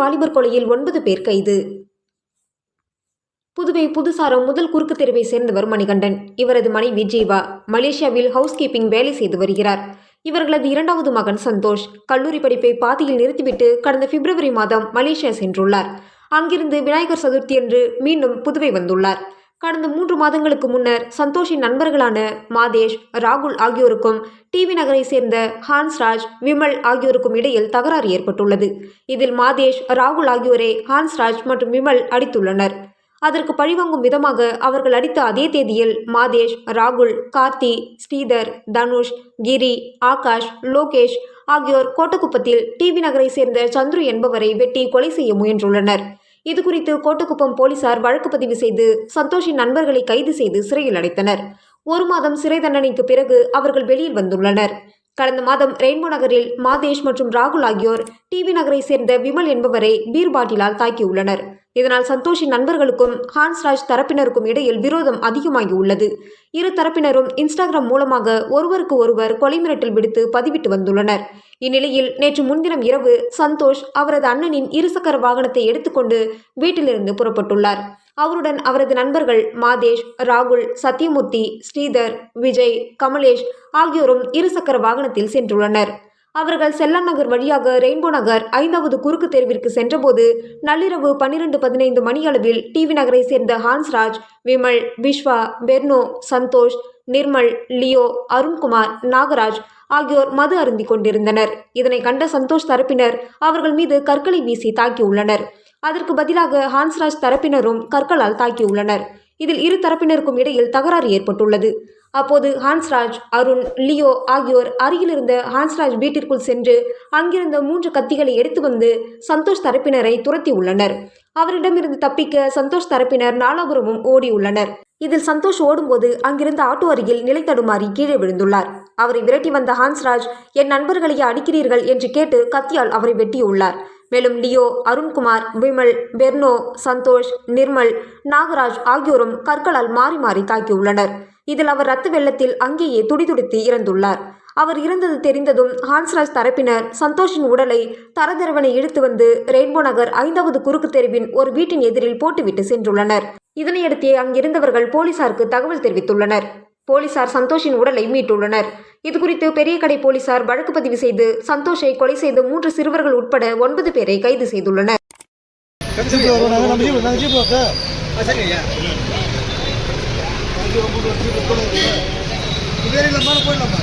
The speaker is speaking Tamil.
வாலிபர் கொலையில் ஒன்பது பேர் கைது. புதுவை புதுசாரம் முதல் குறுக்கு தெருவை சேர்ந்தவர் மணிகண்டன். இவரது மனைவி ஜீவா மலேசியாவில் ஹவுஸ் கீப்பிங் வேலை செய்து வருகிறார். இவர்களது இரண்டாவது மகன் சந்தோஷ் கல்லூரி படிப்பை பாதியில் நிறுத்திவிட்டு கடந்த பிப்ரவரி மாதம் மலேசியா சென்றுள்ளார். அங்கிருந்து விநாயகர் சதுர்த்தி அன்று மீண்டும் புதுவை வந்துள்ளார். கடந்த மூன்று மாதங்களுக்கு முன்னர் சந்தோஷின் நண்பர்களான மாதேஷ் ராகுல் ஆகியோருக்கும் டிவி நகரை சேர்ந்த ஹான்ஸ்ராஜ் விமல் ஆகியோருக்கும் இடையில் தகராறு ஏற்பட்டுள்ளது. இதில் மாதேஷ் ராகுல் ஆகியோரை ஹான்ஸ்ராஜ் மற்றும் விமல் அடித்துள்ளனர். அதற்கு பழிவாங்கும் விதமாக அவர்கள் அடித்த அதே தேதியில் மாதேஷ் ராகுல் கார்த்தி ஸ்ரீதர் தனுஷ் கிரி ஆகாஷ் லோகேஷ் ஆகியோர் கோட்டக்குப்பத்தில் டிவி நகரை சேர்ந்த சந்துரு என்பவரை வெட்டி கொலை செய்ய முயன்றுள்ளனர். இதுகுறித்து கோட்டக்குப்பம் போலீசார் வழக்கு பதிவு செய்து சந்தோஷின் நண்பர்களை கைது செய்து சிறையில் அடைத்தனர். ஒரு மாதம் சிறை தண்டனைக்கு பிறகு அவர்கள் வெளியில் வந்துள்ளனர். கடந்த மாதம் ரெயின்போ நகரில் மாதேஷ் மற்றும் ராகுல் ஆகியோர் டிவி நகரை சேர்ந்த விமல் என்பவரை பீர் பாட்டிலால் தாக்கியுள்ளனர். இதனால் சந்தோஷின் நண்பர்களுக்கும் ஹான்ஸ்ராஜ் தரப்பினருக்கும் இடையில் விரோதம் அதிகமாகி உள்ளது. இரு தரப்பினரும் இன்ஸ்டாகிராம் மூலமாக ஒருவருக்கு ஒருவர் கொலை மிரட்டல் விடுத்து பதிவிட்டு வந்துள்ளனர். இந்நிலையில் நேற்று முன்தினம் இரவு சந்தோஷ் அவரது அண்ணனின் இருசக்கர வாகனத்தை எடுத்துக்கொண்டு வீட்டிலிருந்து புறப்பட்டுள்ளார். அவருடன் அவரது நண்பர்கள் மாதேஷ் ராகுல் சத்யமூர்த்தி ஸ்ரீதர் விஜய் கமலேஷ் ஆகியோரும் இருசக்கர வாகனத்தில் சென்றுள்ளனர். அவர்கள் செல்லன் நகர் வழியாக ரெயின்போ நகர் ஐந்தாவது குறுக்கு தெருவிற்கு சென்றபோது நள்ளிரவு பன்னிரண்டு பதினைந்து மணியளவில் டிவி நகரை சேர்ந்த ஹான்ஸ்ராஜ் விமல் விஸ்வா பெர்னோ சந்தோஷ் நிர்மல் லியோ அருண்குமார் நாகராஜ் ஆகியோர் மது அருந்தி கொண்டிருந்தனர். இதனை கண்ட சந்தோஷ் தரப்பினர் அவர்கள் மீது கற்களை வீசி தாக்கியுள்ளனர் அதற்கு பதிலாக ஹான்ஸ்ராஜ் தரப்பினரும் கற்களால் தாக்கியுள்ளனர் இதில் இரு தரப்பினருக்கும் இடையில் தகராறு ஏற்பட்டுள்ளது. அப்போது ஹான்ஸ்ராஜ் அருண் லியோ ஆகியோர் அருகிலிருந்த ஹான்ஸ்ராஜ் வீட்டிற்குள் சென்று அங்கிருந்த மூன்று கத்திகளை எடுத்து வந்து சந்தோஷ் தரப்பினரை துரத்தி உள்ளனர். அவரிடமிருந்து தப்பிக்க சந்தோஷ் தரப்பினர் நாலாபுரமும் ஓடியுள்ளனர். இதில் சந்தோஷ் ஓடும்போது அங்கிருந்த ஆட்டோ அருகில் நிலை தடுமாறி கீழே விழுந்துள்ளார். அவரை விரட்டி வந்த ஹான்ஸ்ராஜ் என் நண்பர்களையே அடிக்கிறீர்கள் என்று கேட்டு கத்தியால் அவரை வெட்டியுள்ளார். மேலும் லியோ அருண்குமார் விமல் பெர்னோ சந்தோஷ் நிர்மல் நாகராஜ் ஆகியோரும் கற்களால் மாறி மாறி தாக்கியுள்ளனர். இதில் அவர் ரத்த வெள்ளத்தில் அங்கேயே துடிதுடித்து இறந்துள்ளார். அவர் இறந்தது தெரிந்ததும் ஹான்ஸ்ராஜ் தரப்பினர் சந்தோஷின் உடலை தரதரவனை இழுத்து வந்து ரெயின்போ நகர் ஐந்தாவது குறுக்கு தெருவின் ஒரு வீட்டின் எதிரில் போட்டுவிட்டு சென்றுள்ளனர். இதனையடுத்தே அங்கிருந்தவர்கள் போலீசாருக்கு தகவல் தெரிவித்துள்ளனர். போலீசார் சந்தோஷின் உடலை மீட்டுள்ளனர். இதுகுறித்து பெரிய கடை போலீசார் வழக்கு பதிவு செய்து சந்தோஷை கொலை செய்த மூன்று சிறுவர்கள் உட்பட ஒன்பது பேரை கைது செய்துள்ளனர். போயிடலாமா